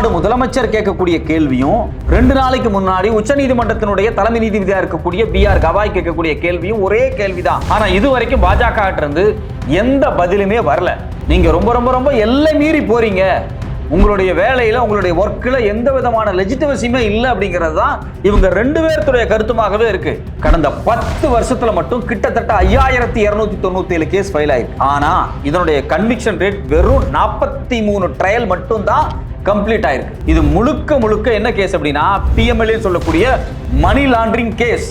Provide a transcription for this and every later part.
தமிழ்நாடு முதலமைச்சர் கேட்கக்கூடிய கேள்வியும் ரெண்டு நாளைக்கு முன்னாடி உச்சநீதிமன்றத்தினுடைய தலைமை நீதிபதியா இருக்கக்கூடிய பி ஆர் கவாய் கேட்கக்கூடிய கேள்வியும் ஒரே கேள்விதான். ஆனா இது வரைக்கும் பாஜக இருந்து எந்த பதிலுமே வரல. நீங்க ரொம்ப ரொம்ப ரொம்ப எல்லை மீறி போறீங்க. உங்களுடைய வேலையில உங்களுடைய ஒர்க்கில் எந்த விதமான லெஜிட்டிவசியுமே இல்லை அப்படிங்கிறது தான் இவங்க ரெண்டு பேர்த்துடைய கருத்துமாகவே இருக்கு. கடந்த பத்து வருஷத்துல மட்டும் கிட்டத்தட்ட ஐயாயிரத்தி இரநூத்தி தொண்ணூத்தி ஏழு கேஸ் ஃபைல் ஆயிருக்கு. ஆனா இதனுடைய கன்விக்ஷன் ரேட் வெறும் நாற்பத்தி மூணு ட்ரையல் மட்டும் தான் கம்ப்ளீட் ஆயிருக்கு இது முழுக்க முழுக்க என்ன கேஸ் அப்படின்னா பிஎம்எல்ஏ சொல்லக்கூடிய மணி லாண்டரிங் கேஸ்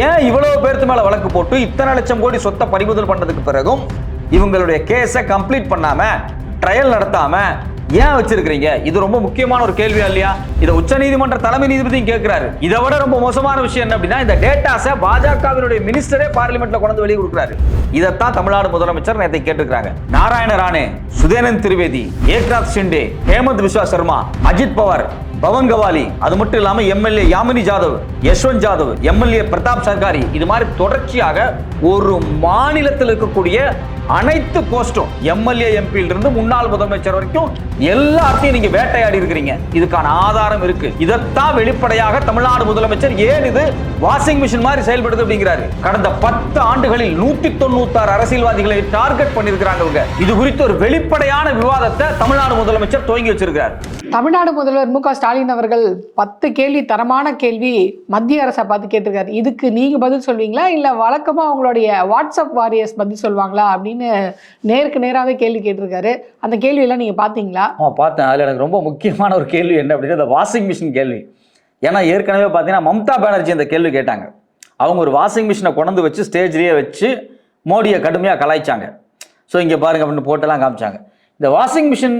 ஏன் இவ்வளவு பேர்த்து மேல வழக்கு போட்டு இத்தனை லட்சம் கோடி சொத்தை பறிமுதல் பண்ணதுக்கு பிறகும் இவங்களுடைய கேஸை கம்ப்ளீட் பண்ணாம ட்ரையல் நடத்தாம ஏன் வச்சிருக்கீங்க இது ரொம்ப முக்கியமான ஒரு கேள்வியா இல்லையா? இதை உச்சநீதிமன்ற தலைமை நீதிபதியும் கேட்கிறாரு. இதை விட ரொம்ப மோசமான விஷயம் என்ன அப்படின்னா இந்த டேட்டாஸை பாஜகவினுடைய மினிஸ்டரே பார்லிமெண்ட்ல கொண்டு வெளியே கொடுக்குறாரு. இதைத்தான் தமிழ்நாடு முதலமைச்சர் நேற்றை கேட்டுக்கிறாங்க நாராயண ராணே சுதேனந்த் திரிவேதி ஏக்நாத் ஷிண்டே ஹேமந்த் விஸ்வா சர்மா அஜித் பவார் பவன் கவாலி அது மட்டும் இல்லாமல் எம்எல்ஏ யாமினி ஜாதவ் யஷ்வந்த் ஜாதவ் எம்எல்ஏ பிரதாப் சர்காரி இது மாதிரி தொடர்ச்சியாக ஒரு மாநிலத்தில் இருக்கக்கூடிய அனைத்து போஸ்டும் எம்எல்ஏ எம்பியில இருந்து முன்னாள் முதலமைச்சர் வரைக்கும் எல்லாத்தையும் நீங்க வேட்டையாடி இருக்கிறீங்க. இதுக்கான ஆதாரம் இருக்கு. இதைத்தான் வெளிப்படையாக தமிழ்நாடு முதலமைச்சர் ஏன் இது வாஷிங் மிஷின் மாதிரி செயல்படுது அப்படிங்கிறாரு. கடந்த பத்து ஆண்டுகளில் நூத்தி தொண்ணூத்தாறு அரசியல்வாதிகளை டார்கெட் பண்ணிருக்கிறாங்க இவங்க. இது குறித்து ஒரு வெளிப்படையான விவாதத்தை தமிழ்நாடு முதலமைச்சர் துவங்கி வச்சிருக்கிறார். தமிழ்நாடு முதல்வர் மு ஸ்டாலின் அவர்கள் பத்து கேள்வி தரமான கேள்வி மத்திய அரசை பார்த்து கேட்டிருக்காரு. இதுக்கு நீங்க பதில் சொல்வீங்களா? இல்ல வழக்கமா அவங்களுடைய வாட்ஸ்அப் வாரியர்ஸ் பதில் சொல்வாங்களா அப்படின்னு நேருக்கு நேராகவே கேள்வி கேட்டிருக்காரு. அந்த கேள்வியெல்லாம் நீங்கள் பார்த்தீங்களா? ஆ பார்த்தேன். அதில் எனக்கு ரொம்ப முக்கியமான ஒரு கேள்வி என்ன அப்படின்னா இந்த வாஷிங் மிஷின் கேள்வி. ஏன்னா ஏற்கனவே பார்த்தீங்கன்னா மம்தா பானர்ஜி இந்த கேள்வி கேட்டாங்க. அவங்க ஒரு வாஷிங் மிஷினை கொண்டு வச்சு ஸ்டேஜ்லேயே வச்சு மோடியை கடுமையாக கலாய்ச்சாங்க. ஸோ இங்கே பாருங்க அப்படின்னு போட்டெல்லாம் காமிச்சாங்க. இந்த வாஷிங் மிஷின்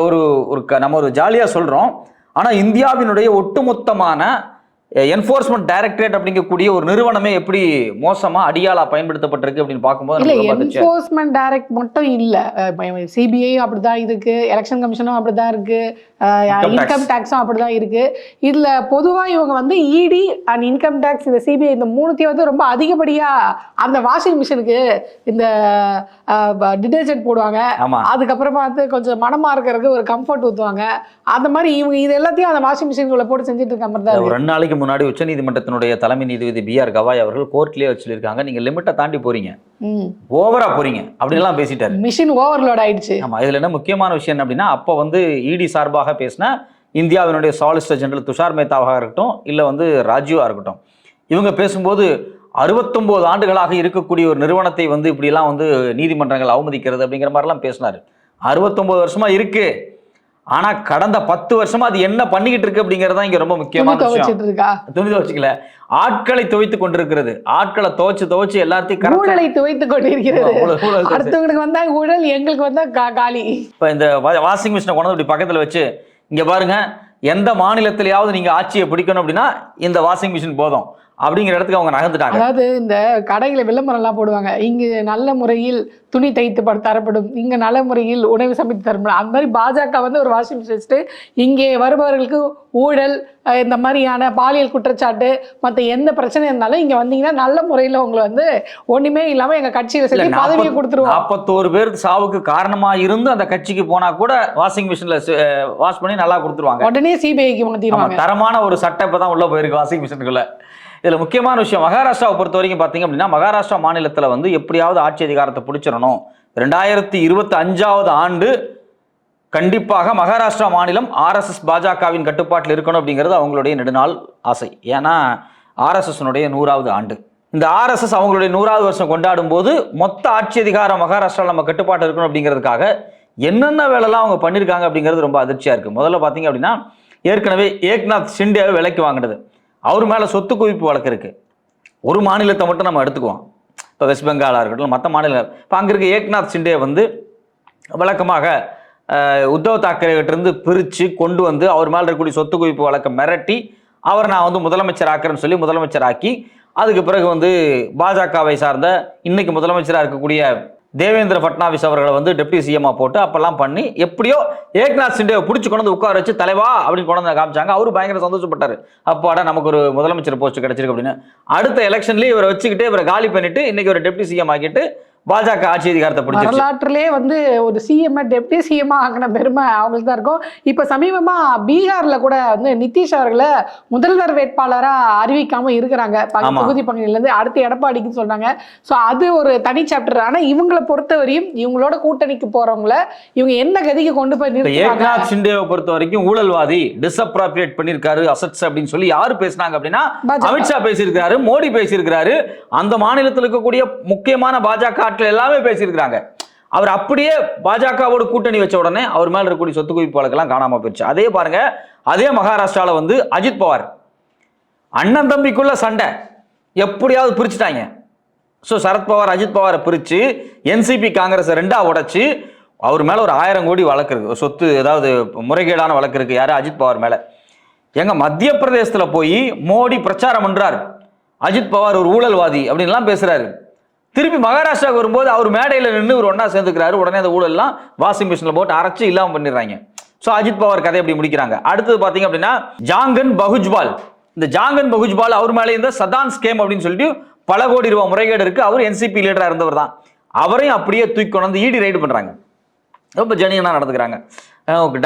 ஒரு ஒரு க- நம்ம ஒரு ஜாலியாக சொல்கிறோம் ஆனால் இந்தியாவினுடைய ஒட்டுமொத்தமான என்ஃபோர்ஸ்மெண்ட் டைரக்டரேட் அப்படிங்கக்கூடிய ஒரு நிறுவனமே எப்படி மோசமா அடியாளா பயன்படுத்தப்பட்டிருக்கு அப்படின்னு பார்க்கும்போது இல்ல. என்போர்ஸ்மெண்ட் டைரக்ட் மட்டும் இல்ல. சிபிஐ அப்படிதான் இருக்கு. எலெக்ஷன் கமிஷனும் அப்படிதான் இருக்கு. இன்கம் டேக்ஸும் அப்படிதான் இருக்கு. இதுல பொதுவா இவங்க வந்து இடி அண்ட் இன்கம் டேக்ஸ் இந்த சிபிஐ இந்த மூணுத்தையும் வந்து ரொம்ப அதிகப்படியா அந்த வாஷிங் மிஷினுக்கு இந்த டிடர்ஜென்ட் போடுவாங்க. அதுக்கப்புறமா வந்து கொஞ்சம் மனமா இருக்கிறதுக்கு ஒரு கம்ஃபர்ட் ஊற்றுவாங்க அந்த மாதிரி இவங்க இது எல்லாத்தையும் அந்த வாஷிங் மிஷினுக்குள்ள போட்டு செஞ்சுட்டு இருக்க மாதிரி தான் ரெண்டு நாளைக்கு முன்னாடி உச்சநீதிமன்றத்தினுடைய தலைமை நீதிபதி பி ஆர் கவாய் அவர்கள் கோர்ட்லயே வச்சு சொல்லியிருக்காங்க நீங்க லிமிட்டை தாண்டி போறீங்க. ஓவரா போறீங்க. அப்படின்லாம் பேசிட்டாரு. மிஷின் ஓவர்லோட் ஆயிடுச்சு. ஆமா இதுல என்ன முக்கியமான விஷயம் அப்படின்னா அப்போ வந்து இடி சார்பாக பேசின இந்தியாவினுடைய சாலிசிட்டர் ஜெனரல் துஷார் மேத்தாவாக இருக்கட்டும் இல்ல வந்து ராஜீவா இருக்கட்டும். இவங்க பேசும்போது அறுபத்தொம்போது ஆண்டுகளாக இருக்கக்கூடிய ஒரு நிறுவனத்தை வந்து இப்படிலாம் வந்து நீதிமன்றங்கள் அவமதிக்கிறது அப்படிங்கிற மாதிரிலாம் பேசினாரு. அறுபத்தொம்போது வருஷமா இருக்கு. ஆனா கடந்த பத்து வருஷமா அது என்ன பண்ணிக்கிட்டு இருக்கு அப்படிங்கிறது தான் இங்க ரொம்ப முக்கியமான விஷயம். துணி துவைச்சிக்கல. ஆட்களை துவைத்து கொண்டிருக்கிறது. ஆட்களை துவைச்சு துவைச்சு எல்லாத்தையும் ஊழலை துவைத்துக் கொண்டிருக்கிறது. அடுத்தவங்களுக்கு வந்தா ஊழல் எங்களுக்கு வந்தா காலி. இப்போ இந்த வாஷிங் மிஷினை கொண்டு இப்படி பக்கத்தில் வச்சு இங்கே பாருங்க எந்த மாநிலத்திலேயாவது நீங்கள் ஆட்சியை பிடிக்கணும் அப்படின்னா இந்த வாஷிங் மிஷின் போதும். அப்படிங்கிற இடத்துக்கு அவங்க நகர்ந்துட்டாங்க. அதாவது இந்த கடையில விளம்பரம் எல்லாம் போடுவாங்க. இங்கு நல்ல முறையில் துணி தைத்து பட- தரப்படும். இங்க நல்ல முறையில் உணவு சமைத்து தரப்படும். அந்த மாதிரி பாஜக வந்து ஒரு வாஷிங் மிஷின் வச்சுட்டு இங்கே வருபவர்களுக்கு ஊழல் இந்த மாதிரியான பாலியல் குற்றச்சாட்டு மற்ற எந்த பிரச்சனை இருந்தாலும் இங்க வந்தீங்கன்னா நல்ல முறையில் உங்களை வந்து ஒண்ணுமே இல்லாம எங்க கட்சியில செஞ்சு பதவியை கொடுத்துருவோம். நாப்பத்தோரு பேர் சாவுக்கு காரணமா இருந்து அந்த கட்சிக்கு போனா கூட வாஷிங் மிஷின்ல வாஷ் பண்ணி நல்லா கொடுத்துருவாங்க. உடனே சிபிஐக்கு ஆமா, மாத்திடுவாங்க தரமான ஒரு சட்டை இப்போ தான் உள்ள போயிருக்கு வாஷிங் மிஷினுக்குள்ள இதுல முக்கியமான விஷயம் மகாராஷ்டிராவை பொறுத்த வரைக்கும் பார்த்தீங்க அப்படின்னா மகாராஷ்டிரா மாநிலத்துல வந்து எப்படியாவது ஆட்சி அதிகாரத்தை பிடிச்சிடணும். ரெண்டாயிரத்தி இருபத்தி அஞ்சாவது ஆண்டு கண்டிப்பாக மகாராஷ்டிரா மாநிலம் ஆர்எஸ்எஸ் பாஜகவின் கட்டுப்பாட்டில் இருக்கணும் அப்படிங்கிறது அவங்களுடைய நெடுநாள் ஆசை. ஏன்னா ஆர்எஸ்எஸ்னுடைய நூறாவது ஆண்டு. இந்த ஆர்எஸ்எஸ் அவங்களுடைய நூறாவது வருஷம் கொண்டாடும் போது மொத்த ஆட்சி அதிகாரம் மகாராஷ்டிரா நம்ம கட்டுப்பாட்டு இருக்கணும் அப்படிங்கிறதுக்காக என்னென்ன வேலைலாம் அவங்க பண்ணியிருக்காங்க அப்படிங்கிறது ரொம்ப அதிர்ச்சியாக இருக்குது முதல்ல பார்த்தீங்க அப்படின்னா ஏற்கனவே ஏக்நாத் ஷிண்டேவை விலைக்கு வாங்கினது. அவர் மேலே சொத்து குவிப்பு வழக்கு இருக்குது ஒரு மாநிலத்தை மட்டும் நம்ம எடுத்துக்குவோம். இப்போ வெஸ்ட் பெங்காலாக இருக்கட்டும் மற்ற மாநிலம் இப்போ அங்கே இருக்க ஏக்நாத் சிண்டே வந்து வழக்கமாக உத்தவ் தாக்கரே பிரித்து கொண்டு வந்து அவர் மேலே இருக்கக்கூடிய சொத்து குவிப்பு வழக்கை மிரட்டி அவர் நான் வந்து முதலமைச்சர் ஆக்குறேன்னு சொல்லி முதலமைச்சர் ஆக்கி அதுக்கு பிறகு வந்து பாஜகவை சார்ந்த இன்னைக்கு முதலமைச்சராக இருக்கக்கூடிய தேவேந்திர ஃபட்னாவிஸ் அவர்களை வந்து டெப்டி சிஎம்மா போட்டு அப்பெல்லாம் பண்ணி எப்படியோ ஏக்நாத் சிண்டேவை பிடிச்சி கொண்டு வந்து உட்கார வச்சு தலைவா அப்படின்னு கொண்டு வந்து காமிச்சாங்க. அவரு பயங்கர சந்தோஷப்பட்டாரு. அப்பாடா நமக்கு ஒரு முதலமைச்சர் போஸ்ட் கிடைச்சிருக்கு அப்படின்னு. அடுத்த எலெக்ஷன்லேயே இவரை வச்சுக்கிட்டு இவரை காலி பண்ணிட்டு இன்னைக்கு ஒரு டெப்டி சிஎம் ஆக்கிட்டு பாஜக ஆட்சி அதிகாரத்தை பிடிச்சிருச்சு. வரலாற்றிலே வந்து ஒரு சிஎம் டெப்டி சிஎம் ஆகின பெருமை அவங்களுக்கு தான் இருக்கும். இப்ப சமீபமா பீகார்ல கூட வந்து நிதிஷ் அவர்களை முதல்வர் வேட்பாளரா அறிவிக்காம இருக்கிறாங்க. தொகுதி பகுதியில இருந்து அடுத்து எடப்பாடிக்கு சொல்றாங்க. சோ அது ஒரு தனி சாப்டர் ஆனா இவங்களை பொறுத்தவரையும் இவங்களோட கூட்டணிக்கு போறவங்கள இவங்க என்ன கதிக்கு கொண்டு போய் ஏக்நாத் ஷிண்டேவை பொறுத்த வரைக்கும் ஊழல்வாதி டிஸ்அப்ராப்ரியேட் பண்ணிருக்காரு அசட்ஸ் அப்படின்னு சொல்லி யாரு பேசுனாங்க அப்படின்னா. அமித்ஷா பேசியிருக்காரு மோடி பேசியிருக்காரு அந்த மாநிலத்தில் இருக்கக்கூடிய முக்கியமான பாஜக ஆட்கள் எல்லாமே பேசியிருக்கிறாங்க. அவர் அப்படியே பாஜகவோட கூட்டணி வச்ச உடனே அவர் மேல இருக்கக்கூடிய சொத்து குவிப்பு வழக்கெல்லாம் காணாம போயிடுச்சு அதே பாருங்க அதே மகாராஷ்டிரால வந்து அஜித் பவார். அண்ணன் தம்பிக்குள்ள சண்டை. எப்படியாவது பிரிச்சுட்டாங்க. ஸோ சரத்பவார் அஜித் பவாரை பிரித்து என்சிபி காங்கிரஸ் ரெண்டாக உடைச்சு அவர் மேலே ஒரு ஆயிரம் கோடி வழக்கு இருக்கு. சொத்து ஏதாவது முறைகேடான வழக்கு இருக்கு. யார்? அஜித் பவார் மேலே. எங்க மத்திய பிரதேசத்தில் போய் மோடி பிரச்சாரம் பண்றார். அஜித் பவார் ஒரு ஊழல்வாதி அப்படின்லாம் பேசுறாரு. திருப்பி மகாராஷ்டிராவுக்கு வரும்போது அவர் மேடையில் நின்று ஒரு ஒன்றா சேர்ந்துக்கிறாரு. உடனே அந்த ஊழல்லாம் வாஷிங் மிஷினில் போட்டு அரைச்சி இல்லாமல் பண்ணிடுறாங்க. ஸோ அஜித் பவார் கதை எப்படி முடிக்கிறாங்க. அடுத்தது பார்த்தீங்க அப்படின்னா ஜாங்கன் பகுஜ்பால். இந்த ஜாங்கன் பகுஜ்பால் அவர் மேலே இருந்த சதான் ஸ்கேம் அப்படின்னு சொல்லிட்டு பல கோடி ரூபாய் முறைகேடு இருக்கு. அவர் என்சிபி லீடராக இருந்தவர் தான். அவரையும் அப்படியே தூக்கி கொண்டு வந்து இடி ரைடு பண்ணுறாங்க ரொம்ப ஜெனியனாக நடந்துக்கிறாங்க.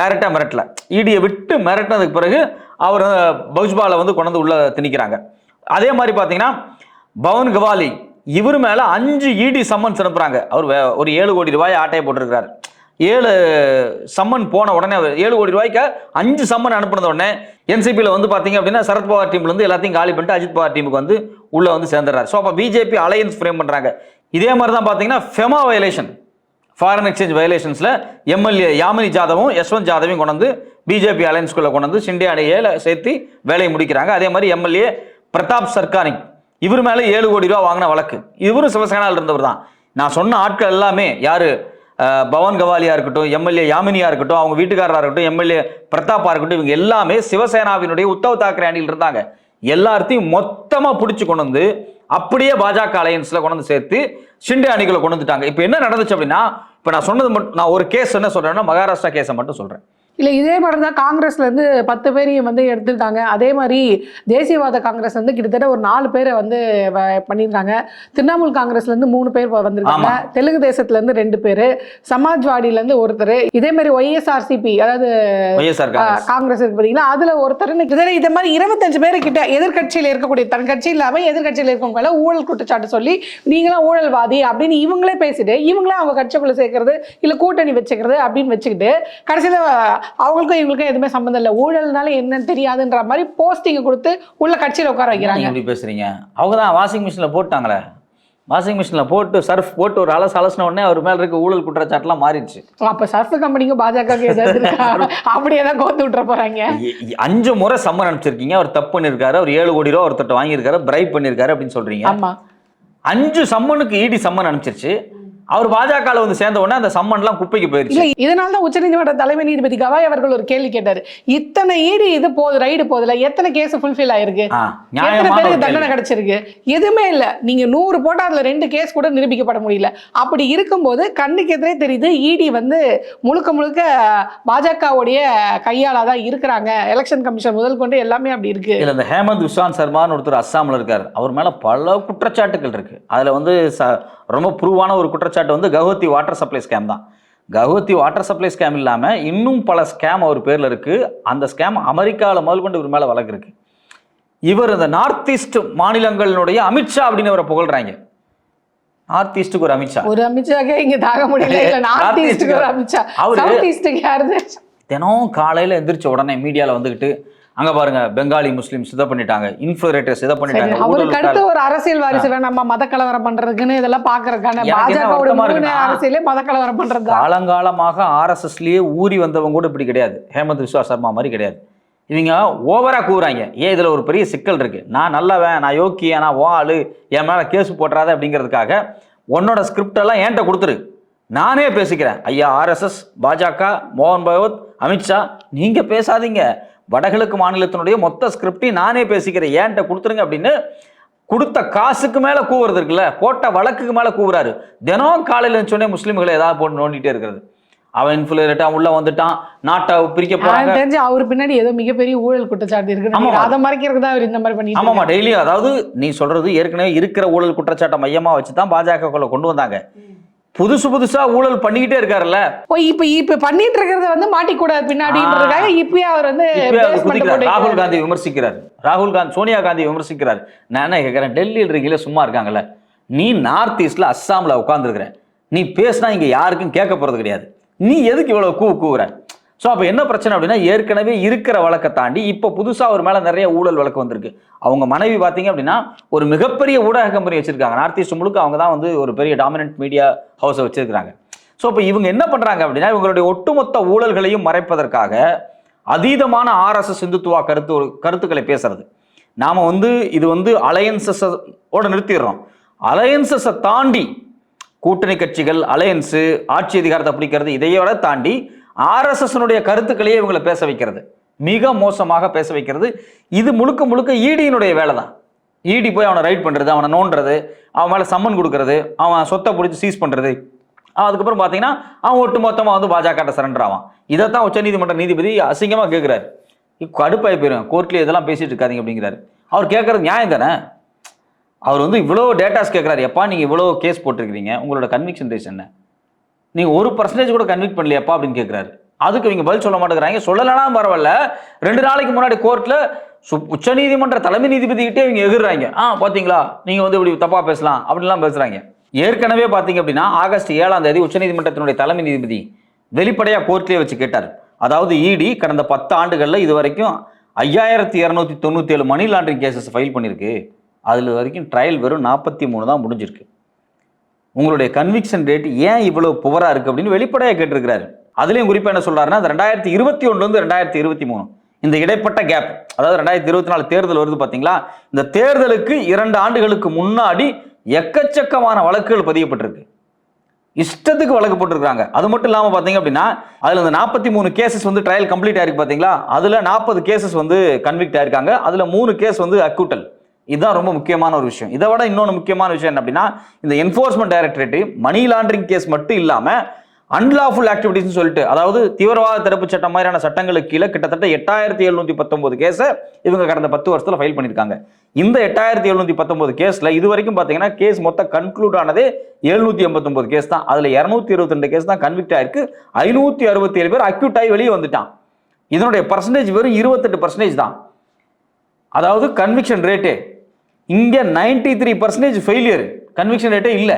டைரெக்டாக மிரட்டல. இடியை விட்டு மிரட்டினதுக்கு பிறகு அவர் பகுஜ்பாலை வந்து கொண்டு வந்து உள்ள திணிக்கிறாங்க. அதே மாதிரி பார்த்தீங்கன்னா பவன் கவாலி இவர் மேலே அஞ்சு இடி சம்மன்ஸ் அனுப்புகிறாங்க அவர் வே- ஒரு ஏழு கோடி ரூபாய் ஆட்டையை போட்டிருக்கிறார். ஏழு சம்மன் போன உடனே அவர் ஏழு கோடி ரூபாய்க்கு அஞ்சு சம்மன் அனுப்புனத உடனே என்சிபியில் வந்து பார்த்தீங்க அப்படின்னா சரத்பவார் டீம்ல வந்து எல்லாத்தையும் காலி பண்ணிட்டு அஜித் பவார் டீமுக்கு வந்து உள்ளே வந்து சேர்ந்துடுறாரு. ஸோ அப்போ பிஜேபி அலையன்ஸ் ஃப்ரேம் பண்ணுறாங்க இதே மாதிரி தான் பார்த்தீங்கன்னா ஃபெமா வயலேஷன் ஃபாரின் எக்ஸ்சேஞ்ச் வயலேஷன்ஸில் எம்எல்ஏ யாமினி ஜாதவும் யஷ்வந்த் ஜாதவையும் கொண்டு வந்து பிஜேபி அலையன்ஸ்குள்ளே கொண்டு வந்து ஷிண்டே அணியில் சேர்த்து வேலையை முடிக்கிறாங்க. அதே மாதிரி எம்எல்ஏ பிரதாப் சர்காரிங் இவர் மேலே ஏழு கோடி ரூபா வாங்கின வழக்கு. இவரும் சிவசேனாவில் இருந்தவர் தான் நான் சொன்ன ஆட்கள் எல்லாமே யார்? பவன் கவாலியா இருக்கட்டும் எம்எல்ஏ யாமினியா இருக்கட்டும் அவங்க வீட்டுக்காரராக இருக்கட்டும் எம்எல்ஏ பிரதாப்பா இருக்கட்டும் இவங்க எல்லாமே சிவசேனாவினுடைய உத்தவ் தாக்கரே அணியில் இருந்தாங்க. எல்லாத்தையும் மொத்தமாக பிடிச்சி கொண்டு வந்து அப்படியே பாஜக அலையன்ஸில் கொண்டு வந்து சேர்த்து ஷிண்டே அணிகளை கொண்டு வந்துட்டாங்க. இப்போ என்ன நடந்துச்சு அப்படின்னா இப்போ நான் சொன்னது மட்டும் நான் ஒரு கேஸ் என்ன சொல்கிறேன்னா மகாராஷ்டிரா கேஸை மட்டும் சொல்கிறேன் இல்ல இதே மாதிரி தான் காங்கிரஸ்ல இருந்து பத்து பேரையும் வந்து எடுத்துக்கிட்டாங்க. அதே மாதிரி தேசியவாத காங்கிரஸ் வந்து கிட்டத்தட்ட ஒரு நாலு பேரை வந்து பண்ணியிருக்காங்க. திரிணாமுல் காங்கிரஸ்ல இருந்து மூணு பேர் வந்திருக்காங்க. தெலுங்கு தேசத்துல இருந்து ரெண்டு பேர் சமாஜ்வாடியில இருந்து ஒருத்தர் இதே மாதிரி ஒய்எஸ்ஆர்சிபி அதாவது காங்கிரஸ். இருக்கு பாத்தீங்களா? அதுல ஒருத்தர் கிட்டத்தட்ட இந்த மாதிரி இருபத்தஞ்சு பேர் கிட்ட எதிர்க்கட்சியில இருக்கக்கூடிய தன் கட்சி இல்லாம எதிர்க்கட்சியில இருக்கவங்க மேல ஊழல் குற்றச்சாட்டு சொல்லி நீங்களாம் ஊழல்வாதி அப்படின்னு இவங்களே பேசிட்டு இவங்களே அவங்க கட்சிக்குள்ள சேர்க்கறது இல்ல கூட்டணி வச்சுக்கிறது அப்படின்னு வச்சுக்கிட்டு கடைசியில அவங்களுக்கும் இவங்களுக்கும் எதுவுமே சம்மந்தம் இல்லை. ஊழல்னால என்னன்னு தெரியாதுன்ற மாதிரி போஸ்டிங் கொடுத்து உள்ள கட்சியில உட்கார வைக்கிறாங்க. எப்படி பேசுறீங்க? அவங்க தான் வாஷிங் மிஷினில் போட்டாங்களே. வாஷிங் மிஷினில் போட்டு சர்ஃப் போட்டு ஒரு அலசு அலசின உடனே அவர் மேல இருக்க ஊழல் குற்றச்சாட்டுலாம் மாறிடுச்சு. அப்ப சர்ஃப் கம்பெனிக்கும் பாஜக? அப்படியே தான் கோத்து விட்டுற இ- அஞ்சு முறை சம்மன் அனுப்பிச்சிருக்கீங்க. அவர் தப்பு பண்ணியிருக்காரு. அவர் ஏழு கோடி ரூபா ஒருத்தட்ட வாங்கியிருக்காரு. பிரைப் பண்ணியிருக்காரு அப்படின்னு சொல்றீங்க. ஆமா. அஞ்சு சம்மனுக்கு ஈடி சம்மன் அனுப்பிச்சிருச்சு. அவர் பாஜகவில் வந்து சேர்ந்த உடனே அந்த சம்மன்லாம் குப்பைக்கு போயிருச்சு. இல்ல இதனால தான் உச்சநீதிமன்ற தலைமை நீதிபதி கவாய் அவர்கள் ஒரு கேள்வி கேட்டாரு. இத்தனை ஈடு இது போகுது ரைடு போகுதுல எத்தனை கேஸ் ஃபுல்ஃபில் ஆயிருக்கு? எத்தனை பேருக்கு தண்டனை. கிடைச்சிருக்கு? எதுவுமே இல்ல. நீங்க நூறு போட்டா அதுல ரெண்டு கேஸ் கூட நிரூபிக்கப்பட முடியல. அப்படி இருக்கும்போது கண்ணுக்கு எதிரே தெரியுது இடி வந்து முழுக்க முழுக்க பாஜகவுடைய கையாளா தான் இருக்கிறாங்க. எலெக்ஷன் கமிஷன் முதல் கொண்டு எல்லாமே அப்படி இருக்கு. இதுல இந்த ஹேமந்த் விஸ்வான் சர்மான்னு ஒருத்தர் அஸ்ஸாம்ல இருக்காரு. அவர் மேல பல குற்றச்சாட்டுகள் இருக்கு. அதுல வந்து ரொம்ப ப்ரூவான ஒரு குற்றச்சாட்டு வந்து கவுஹத்தி வாட்டர் சப்ளை ஸ்கேம் தான். கவுஹத்தி வாட்டர் சப்ளை ஸ்கேம் இல்லாம இன்னும் பல ஸ்கேம் அவர் பேர்ல இருக்கு. அந்த ஸ்கேம் அமெரிக்காவில் முதல் கொண்டு இவர் மேல வழக்கு இருக்கு. இவர் இந்த நார்த் ஈஸ்ட் மாநிலங்களினுடைய அமித்ஷா அப்படின்னு இவரை புகழ்றாங்க. நார்த் ஈஸ்ட்டுக்கு ஒரு அமித்ஷா ஒரு அமித்ஷாக்கே இங்க தாங்க முடியல. நார்த் ஈஸ்டுக்கு ஒரு அமித்ஷா அவரு- ஈஸ்டுக்கு தினம் காலையில எந்திரிச்ச உடனே மீடியால வந்துகிட்டு அங்க பாருங்க பெங்காலி முஸ்லிம்ஸ் இதை பண்ணிட்டாங்க இன்ஃபுலேட்டர்ஸ் இதை பண்ணிட்டாங்க அவருக்கு அடுத்து ஒரு அரசியல் வாரிசு வேணாமா மத கலவரம் பண்றதுக்குன்னு இதெல்லாம் பாக்குறதுக்கான இருக்குன்னா, அரசியலே மத கலவரம் பண்றது? காலங்காலமாக ஆர்எஸ்எஸ்லயே ஊறி வந்தவங்க கூட இப்படி கிடையாது. ஹேமந்த் விஸ்வா சர்மா மாதிரி கிடையாது. இவங்க ஓவரா கூறாங்க ஏன் இதுல ஒரு பெரிய சிக்கல் இருக்கு? நான் நல்லவன் நான் யோக்கிய நான் ஓ ஆளு என் மேல கேஸ் போட்டுறாத அப்படிங்கிறதுக்காக உன்னோட ஸ்கிரிப்ட் எல்லாம் என்கிட்ட கொடுத்துரு. நானே பேசிக்கிறேன். ஐயா ஆர்எஸ்எஸ் பாஜக மோகன் பகவத் அமித்ஷா நீங்க பேசாதீங்க. வடகிழக்கு மாநிலத்தினுடைய மொத்த ஸ்கிரிப்டையும் நானே பேசிக்கிறேன். ஏன்ட்ட கொடுத்துருங்க அப்படின்னு கொடுத்த காசுக்கு மேல கூவுறது இருக்குல்ல போட்ட வழக்குக்கு மேல கூவுறாரு. தினம் காலையில சொன்னே முஸ்லீம்களை ஏதாவது போட்டு நோண்டிட்டே இருக்கிறது. அவன் அவன் உள்ள வந்துட்டான். நாட்டை பிரிக்க போறாங்க. தெரிஞ்சு அவர் பின்னாடி ஏதோ மிகப்பெரிய ஊழல் குற்றச்சாட்டு இருக்கு. நினைக்கிறேன். அதை மறைக்கிறதுக்கு தான் அவர் இந்த மாதிரி பண்ணிட்டு ஆமாமா டெய்லி அதாவது நீ சொல்றது ஏற்கனவே இருக்கிற ஊழல் குற்றச்சாட்டை மையமா வச்சு தான் பாஜக கொண்டு வந்தாங்க. புதுசு புதுசா ஊழல் பண்ணிக்கிட்டே இருக்காருல்ல? இப்ப இப்ப பண்ணிட்டு இருக்கிறத வந்து மாட்டிக்கூடாது பின்னாடின்றதுக்காக இப்பயே அவர் வந்து ராகுல் காந்தி விமர்சிக்கிறார். ராகுல் காந்தி சோனியா காந்தி விமர்சிக்கிறார். நான் என்ன கேட்கிறேன் டெல்லியில் இருக்கீங்களே சும்மா இருக்காங்கல்ல? நீ நார்த் ஈஸ்ட்ல அஸ்ஸாம்ல உட்காந்துருக்கிற நீ பேசினா இங்க யாருக்கும் கேட்க போறது கிடையாது. நீ எதுக்கு இவ்வளவு கூ கூவுற? ஸோ அப்போ என்ன பிரச்சனை அப்படின்னா ஏற்கனவே இருக்கிற வழக்கை தாண்டி இப்போ புதுசாக அவர் மேலே நிறைய ஊழல் வழக்கு வந்திருக்கு. அவங்க மனைவி பார்த்தீங்க அப்படின்னா ஒரு மிகப்பெரிய ஊடக கம்பெனி வச்சிருக்காங்க. நார்த் ஈஸ்ட் முழுக்க அவங்க தான் வந்து ஒரு பெரிய டாமினன்ட் மீடியா ஹவுஸை வச்சிருக்கிறாங்க. ஸோ இப்போ இவங்க என்ன பண்ணுறாங்க அப்படின்னா இவங்களுடைய ஒட்டுமொத்த ஊழல்களையும் மறைப்பதற்காக அதீதமான ஆர்எஸ்எஸ் இந்துத்துவா கருத்து கருத்துக்களை பேசுறது. நாம் வந்து இது வந்து அலையன்சஸோட நிறுத்திடுறோம். அலையன்சஸை தாண்டி கூட்டணி கட்சிகள் அலையன்ஸு ஆட்சி அதிகாரத்தை பிடிக்கிறது இதையோட தாண்டி ஆர்எஸ்எஸ்னுடைய கருத்துக்களையே இவங்களை பேச வைக்கிறது. மிக மோசமாக பேச வைக்கிறது. இது முழுக்க முழுக்க ஈடியினுடைய வேலை தான் ஈடி போய் அவனை ரைட் பண்ணுறது அவனை நோண்டுறது அவன் மேலே சம்மன் கொடுக்கறது அவன் சொத்தை பிடிச்சி சீஸ் பண்ணுறது அதுக்கப்புறம் பார்த்தீங்கன்னா அவன் ஒட்டு மொத்தமாக வந்து பாஜக சரண்டர் ஆவான். இதைத்தான் உச்சநீதிமன்ற நீதிபதி அசிங்கமாக கேட்குறாரு கடுப்பாய் போயிடும் கோர்ட்லேயே இதெல்லாம் பேசிட்டு இருக்காதிங்க அப்படிங்கிறாரு. அவர் கேட்குறது நியாயம் தானே? அவர் வந்து இவ்வளோ டேட்டாஸ் கேட்குறாரு எப்பா நீங்கள் இவ்வளோ கேஸ் போட்டிருக்கிறீங்க. உங்களோட கன்விக்ஷன் ரேஸ் என்ன? நீங்கள் ஒரு பர்சன்டேஜ் கூட கன்விக்ட் பண்ணலையாப்பா அப்படின்னு கேட்குறாரு அதுக்கு இவங்க பதில் சொல்ல மாட்டேங்கிறாங்க. சொல்லலைன்னா பரவாயில்ல. ரெண்டு நாளைக்கு முன்னாடி கோர்ட்டில் உச்சநீதிமன்ற தலைமை நீதிபதிக்கிட்டே இவங்க எகிர்றாங்க. ஆ பார்த்தீங்களா நீங்கள் வந்து இப்படி தப்பாக பேசலாம் அப்படிலாம் பேசுகிறாங்க ஏற்கனவே பார்த்தீங்க அப்படின்னா ஆகஸ்ட் ஏழாம் தேதி உச்சநீதிமன்றத்தினுடைய தலைமை நீதிபதி வெளிப்படையாக கோர்ட்லேயே வச்சு கேட்டார். அதாவது இடி கடந்த பத்து ஆண்டுகளில் இது வரைக்கும் ஐயாயிரத்தி இரநூத்தி தொண்ணூற்றி ஏழு மணி லாண்டரிங் கேசஸ் ஃபைல் பண்ணியிருக்கு அதில் வரைக்கும் ட்ரையல் வெறும் நாற்பத்தி மூணு தான் முடிஞ்சிருக்கு. உங்களுடைய கன்விக்ஷன் ரேட் ஏன் இவ்வளவு புவராக இருக்குது அப்படின்னு வெளிப்படையாக கேட்டிருக்கிறாரு. அதுலேயும் குறிப்பாக என்ன சொல்கிறாருன்னா அந்த ரெண்டாயிரத்தி இருபத்தி ஒன்று ரெண்டாயிரத்தி இருபத்தி மூணு. இந்த இடைப்பட்ட கேப் அதாவது ரெண்டாயிரத்தி இருபத்தி நாலு தேர்தல் வருது பார்த்தீங்களா இந்த தேர்தலுக்கு இரண்டு ஆண்டுகளுக்கு முன்னாடி எக்கச்சக்கமான வழக்குகள் பதியப்பட்டிருக்கு. இஷ்டத்துக்கு வழக்கு போட்டிருக்காங்க அது மட்டும் இல்லாமல் பார்த்தீங்க அப்படின்னா அதில் இந்த நாற்பத்தி மூணு கேசஸ் வந்து ட்ரையல் கம்ப்ளீட் ஆயிருக்கு பார்த்தீங்களா அதில் நாற்பது கேசஸ் வந்து கன்விக்ட் ஆயிருக்காங்க. அதில் மூணு கேஸ் வந்து அக்யூட்டல் இதுதான் ரொம்ப முக்கியமான ஒரு விஷயம். இதை விட இன்னொன்று முக்கியமான விஷயம் என்ன அப்படின்னா இந்த enforcement directorate money laundering case மட்டும் இல்லாமல் அன்லாஃபுல் ஆக்டிவிட்டிஸ்னு சொல்லிட்டு அதாவது தீவிரவாத தடுப்பு சட்டம் மாதிரியான சட்டங்களுக்கு கீழே கிட்டத்தட்ட எட்டாயிரத்தி எழுநூத்தி பத்தொன்பது கேஸை இவங்க கடந்த பத்து வருஷத்துல ஃபைல் பண்ணியிருக்காங்க. இந்த எட்டாயிரத்தி எழுநூத்தி பத்தொன்பது கேஸ்ல இது வரைக்கும் பார்த்தீங்கன்னா கேஸ் மொத்தம் கன்க்ளூட் ஆனதே எழுநூத்தி எண்பத்தொன்பது கேஸ் தான். அதுல இருநூத்தி இருபத்தி ரெண்டு கேஸ் தான் கன்விக்ட் ஆயிருக்கு. ஐநூத்தி அறுபத்தி ஏழு பேர் அக்யூட் ஆகி வெளியே வந்துட்டான். இதனுடைய பர்சன்டேஜ் வெறும் இருபத்தெட்டு பர்சன்டேஜ் தான். அதாவது கன்விக்ஷன் ரேட்டு இங்கே ninety three percentage failure conviction ரேட்டே இல்லை.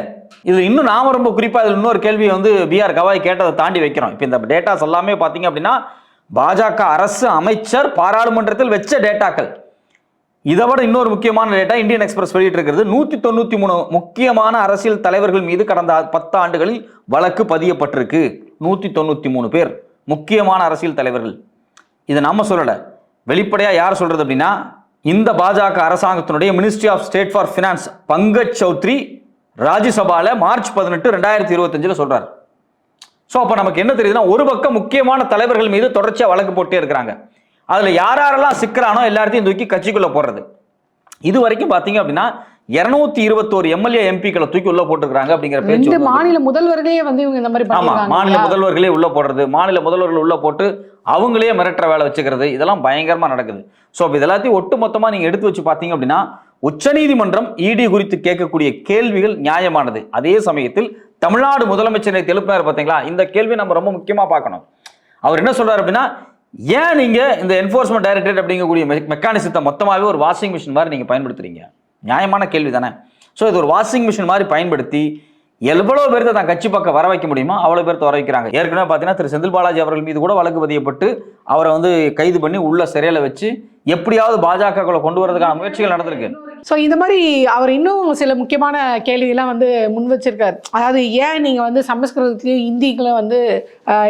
இது இன்னும் நாம ரொம்ப குறிப்பாக இதில் இன்னொரு கேள்வி வந்து பிஆர் கவாய் கேட்டதை தாண்டி வைக்கிறோம். இப்போ இந்த டேட்டாஸ் எல்லாமே பார்த்தீங்க அப்படின்னா பாஜக அரசு அமைச்சர் பாராளுமன்றத்தில் வச்ச டேட்டாக்கள் இதை விட இன்னொரு முக்கியமான டேட்டா இந்தியன் எக்ஸ்பிரஸ் வெளியிட்டு இருக்கிறது நூற்றி தொண்ணூற்றி மூணு முக்கியமான அரசியல் தலைவர்கள் மீது கடந்த பத்து ஆண்டுகளில் வழக்கு பதியப்பட்டிருக்கு. நூற்றி தொண்ணூற்றி மூணு பேர் முக்கியமான அரசியல் தலைவர்கள். இதை நம்ம சொல்லலை. வெளிப்படையாக யார் சொல்றது அப்படின்னா இந்த பாஜக அரசாங்கத்தினுடைய ministry of state for finance Pankaj Chaudhary ராஜ்யசபாவில் மார்ச் பதினெட்டு ரெண்டாயிரத்தி இருபத்தஞ்சில் சொல்கிறார் ஸோ அப்போ நமக்கு என்ன தெரியுதுன்னா ஒரு பக்கம் முக்கியமான தலைவர்கள் மீது தொடர்ச்சியாக வழக்கு போட்டே இருக்கிறாங்க. அதில் யாரெல்லாம் சிக்கிறானோ எல்லாத்தையும் தூக்கி கட்சிக்குள்ளே போடுறது. இது வரைக்கும் பார்த்தீங்க அப்படின்னா இருநூத்தி இருபத்தோரு எம்எல்ஏ எம்பிக்களை தூக்கி உள்ள போட்டுருக்காங்க அப்படிங்கிற பேச்சு மாநில முதல்வர்களே வந்து இவங்க இந்த மாதிரி ஆமா மாநில முதல்வர்களே உள்ள போடுறது மாநில முதல்வர்கள் உள்ள போட்டு அவங்களே மிரட்டுற வேலை வச்சுக்கிறது இதெல்லாம் பயங்கரமா நடக்குது. ஸோ இது எல்லாத்தையும் ஒட்டு மொத்தமா நீங்க எடுத்து வச்சு பார்த்தீங்க அப்படின்னா உச்சநீதிமன்றம் இடி குறித்து கேட்கக்கூடிய கேள்விகள் நியாயமானது. அதே சமயத்தில் தமிழ்நாடு முதலமைச்சரை எழுப்பினார் பார்த்தீங்களா? இந்த கேள்வி நம்ம ரொம்ப முக்கியமா பார்க்கணும். அவர் என்ன சொல்றாரு அப்படின்னா ஏன் நீங்க இந்த என்ஃபோர்ஸ்மெண்ட் டைரக்டரேட் அப்படிங்கக்கூடிய மெக்கானிசத்தை மொத்தமாகவே ஒரு வாஷிங் மிஷின் மாதிரி நீங்க பயன்படுத்துறீங்க? நியாயமான கேள்வி தானே? ஸோ இது ஒரு வாஷிங் மிஷின் மாதிரி பயன்படுத்தி எவ்வளோ பேர்த்த தான் கட்சி பக்கம் வர வைக்க முடியுமோ அவ்வளோ பேர்த்த வர வைக்கிறாங்க. ஏற்கனவே பார்த்தீங்கன்னா திரு செந்தில் பாலாஜி அவர்கள் மீது கூட வழக்கு பதியப்பட்டு அவரை வந்து கைது பண்ணி உள்ள சிறையில் வச்சு எப்படியாவது பாஜகக்குள்ள கொண்டு வரதுக்கான முயற்சிகள் நடந்திருக்கு. ஸோ இந்த மாதிரி அவர் இன்னும் சில முக்கியமான கேள்வியெல்லாம் வந்து முன் வச்சிருக்காரு. அதாவது ஏன் நீங்கள் வந்து சமஸ்கிருதத்துலேயும் இந்திக்குள்ள வந்து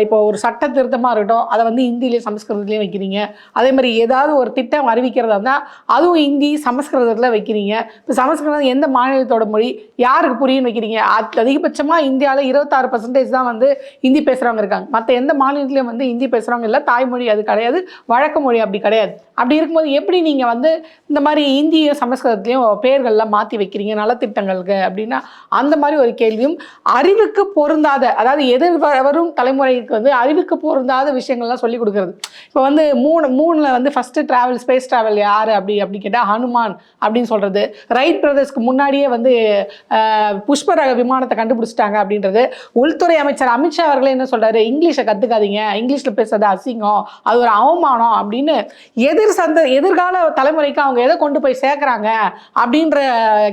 இப்போ ஒரு சட்ட திருத்தமாக இருக்கட்டும் அதை வந்து ஹிந்திலையும் சமஸ்கிருதத்துலேயும் வைக்கிறீங்க. அதே மாதிரி ஏதாவது ஒரு திட்டம் அறிவிக்கிறதா இருந்தால் அதுவும் ஹிந்தி சமஸ்கிருதத்தில் வைக்கிறீங்க. இப்போ சமஸ்கிருதம் எந்த மாநிலத்தோட மொழி யாருக்கு புரியும் வைக்கிறீங்க? அதிகபட்சமாக இந்தியாவில் இருபத்தாறு பர்சன்டேஜ் தான் வந்து ஹிந்தி பேசுகிறவங்க இருக்காங்க. மற்ற எந்த மாநிலத்திலையும் வந்து ஹிந்தி பேசுகிறவங்க இல்லை தாய்மொழி அது கிடையாது வழக்க மொழி அப்படி கிடையாது. அப்படி இருக்கும்போது எப்படி நீங்கள் வந்து இந்த மாதிரி இந்திய சமஸ்கிருதத்துலேயும் பெயர்கள்லாம் மாற்றி வைக்கிறீங்க நலத்திட்டங்களுக்கு அப்படின்னா அந்த மாதிரி ஒரு கேள்வியும் அறிவுக்கு பொருந்தாத அதாவது எதிர் வரும் தலைமுறைக்கு வந்து அறிவுக்கு பொருந்தாத விஷயங்கள்லாம் சொல்லி கொடுக்குறது. இப்போ வந்து மூணு மூணில் வந்து ஃபஸ்ட்டு ட்ராவல் ஸ்பேஸ் ட்ராவல் யார் அப்படி அப்படி கேட்டால் ஹனுமான் அப்படின்னு சொல்கிறது ரைட் பிரதர்ஸ்க்கு முன்னாடியே வந்து புஷ்பரக விமானத்தை கண்டுபிடிச்சிட்டாங்க அப்படின்றது. உள்துறை அமைச்சர் அமித்ஷா அவர்களே என்ன சொல்கிறாரு இங்கிலீஷை கற்றுக்காதீங்க இங்கிலீஷில் பேசுறது அசிங்கம் அது ஒரு அவமானம் அப்படின்னு எதிர் அந்த எதிர்கால தலைமுறைக்கு அவங்க எதை கொண்டு போய் சேர்க்குறாங்க அப்படின்ற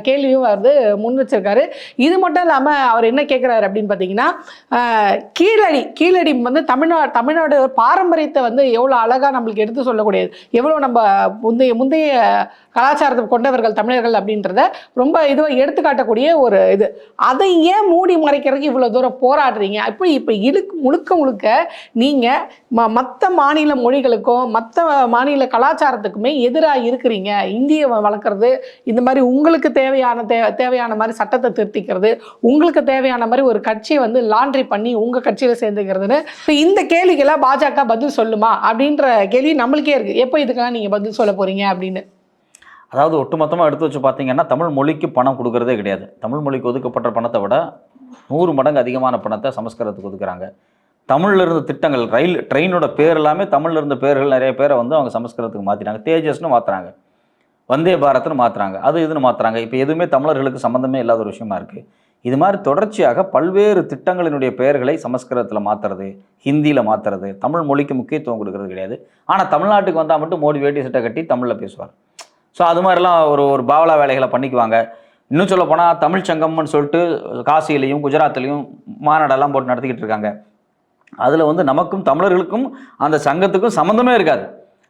கேள்வியும் வந்து முன் வச்சிருக்காரு இது மட்டும் இல்லாமல் அவர் என்ன கேட்குறாரு அப்படின்னு பார்த்தீங்கன்னா கீழடி கீழடி வந்து தமிழ்நாடு தமிழ்நாடு பாரம்பரியத்தை வந்து எவ்வளோ அழகாக நம்மளுக்கு எடுத்து சொல்லக்கூடியது. எவ்வளோ நம்ம முந்தைய முந்தைய கலாச்சாரத்தை கொண்டவர்கள் தமிழர்கள் அப்படின்றத ரொம்ப இதுவாக எடுத்துக்காட்டக்கூடிய ஒரு இது. அதை ஏன் மூடி மறைக்கிறதுக்கு இவ்வளோ தூரம் போராடுறீங்க? அப்படி இப்போ இழுக்கு முழுக்க முழுக்க நீங்கள் ம மற்ற மாநில மொழிகளுக்கும் மற்ற மாநில கலாச்சாரத்துக்குமே எதிராக இருக்கிறீங்க. இந்தியை வ- வளர்க்குறது இந்த மாதிரி உங்களுக்கு தேவையான தே தேவையான மாதிரி சட்டத்தை திருத்திக்கிறது உங்களுக்கு தேவையான மாதிரி ஒரு கட்சியை வந்து லாண்ட்ரி பண்ணி உங்கள் கட்சியில் சேர்ந்துக்கிறதுன்னு இப்போ இந்த கேள்விக்கெல்லாம் பாஜக பதில் சொல்லுமா? அப்படின்ற கேள்வி நம்மளுக்கே இருக்குது எப்போ இதுக்கெல்லாம் நீங்கள் பதில் சொல்ல போகிறீங்க அப்படின்னு? அதாவது ஒட்டுமொத்தமாக எடுத்து வச்சு பார்த்தீங்கன்னா தமிழ் மொழிக்கு பணம் கொடுக்கறதே கிடையாது. தமிழ் மொழிக்கு ஒதுக்கப்பட்ட பணத்தை விட நூறு மடங்கு அதிகமான பணத்தை சமஸ்கிருதத்துக்கு ஒதுக்குறாங்க. தமிழில் இருந்த திட்டங்கள் ரயில் ட்ரெயினோட பேர் எல்லாமே தமிழில் இருந்த பேர்கள் நிறைய பேரை வந்து அவங்க சமஸ்கிருதத்துக்கு மாற்றினாங்க தேஜஸ்னு மாற்றுறாங்க வந்தே பாரத்னு மாற்றுறாங்க அது இதுன்னு மாற்றுறாங்க இப்போ எதுவுமே தமிழர்களுக்கு சம்மந்தமே இல்லாத ஒரு விஷயமா இருக்குது இது மாதிரி தொடர்ச்சியாக பல்வேறு திட்டங்களினுடைய பெயர்களை சமஸ்கிருதத்தில் மாற்றுறது ஹிந்தியில் மாற்றுறது தமிழ் மொழிக்கு முக்கியத்துவம் கொடுக்கறது கிடையாது. ஆனால் தமிழ்நாட்டுக்கு வந்தால் மட்டும் மோடி வேட்டி சட்டை கட்டி தமிழில் பேசுவார். ஸோ அது மாதிரிலாம் ஒரு ஒரு பாவலா வேலைகளை பண்ணிக்குவாங்க. இன்னும் சொல்ல போனால் தமிழ் சங்கம்னு சொல்லிட்டு காசியிலையும் குஜராத்லேயும் மாநாடெல்லாம் போட்டு நடத்திக்கிட்டு இருக்காங்க. அதில் வந்து நமக்கும் தமிழர்களுக்கும் அந்த சங்கத்துக்கும் சம்மந்தமே இருக்காது.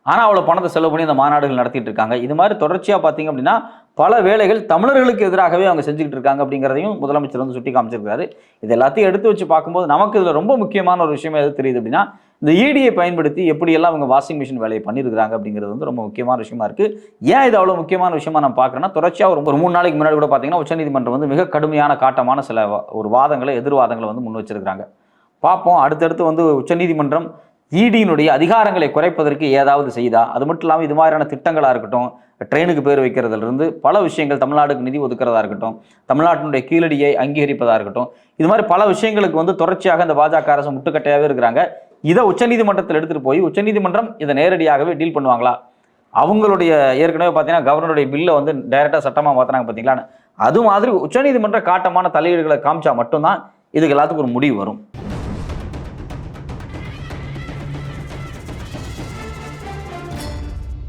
ஆனால் அவ்வளோ பணத்தை செலவு பண்ணி அந்த மாநாடுகள் நடத்திட்டு இருக்காங்க. இது மாதிரி தொடர்ச்சியாக பார்த்தீங்க அப்படின்னா பல வேலைகள் தமிழர்களுக்கு எதிராகவே அவங்க செஞ்சுக்கிட்டு இருக்காங்க அப்படிங்கிறதையும் முதலமைச்சர் வந்து சுட்டி காமிச்சிருக்காரு. இது எல்லாத்தையும் எடுத்து வச்சு பார்க்கும்போது நமக்கு இதில் ரொம்ப முக்கியமான ஒரு விஷயம் எது தெரியுது அப்படின்னா இந்த ஈடியை பயன்படுத்தி எப்படியெல்லாம் அவங்க வாஷிங் மிஷின் வேலையை பண்ணியிருக்காங்க அப்படிங்கிறது வந்து ரொம்ப முக்கியமான விஷயமா இருக்குது ஏன் இது அவ்வளோ முக்கியமான விஷயமா நான் பார்க்குறேன்னா தொடர்ச்சியாக ஒரு ஒரு மூணு நாளைக்கு முன்னாடி கூட பார்த்தீங்கன்னா உச்சநீதிமன்றம் வந்து மிக கடுமையான காட்டமான சில ஒரு வாதங்களை எதிர்வாதங்களை வந்து முன் வச்சிருக்காங்க பார்ப்போம். அடுத்தடுத்து வந்து உச்சநீதிமன்றம் ஈடியினுடைய அதிகாரங்களை குறைப்பதற்கு ஏதாவது செய்தா? அது மட்டும் இல்லாமல் இது மாதிரியான திட்டங்களாக இருக்கட்டும் ட்ரெயினுக்கு பேர் வைக்கிறதுலேருந்து பல விஷயங்கள் தமிழ்நாடுக்கு நிதி ஒதுக்கிறதா இருக்கட்டும் தமிழ்நாட்டினுடைய கீழடியை அங்கீகரிப்பதாக இருக்கட்டும் இது மாதிரி பல விஷயங்களுக்கு வந்து தொடர்ச்சியாக இந்த பாஜக அரசு முட்டுக்கட்டையாகவே இருக்கிறாங்க. இதை உச்சநீதிமன்றத்தில் எடுத்துகிட்டு போய் உச்சநீதிமன்றம் இதை நேரடியாகவே டீல் பண்ணுவாங்களா? அவங்களுடைய ஏற்கனவே பார்த்தீங்கன்னா கவர்னருடைய பில்லை வந்து டைரெக்டாக சட்டமாக மாற்றினாங்க பார்த்தீங்களா? அது மாதிரி உச்சநீதிமன்ற காட்டமான தலையீடுகளை காமிச்சா மட்டும்தான் இதுக்கு எல்லாத்துக்கும் ஒரு முடிவு வரும்.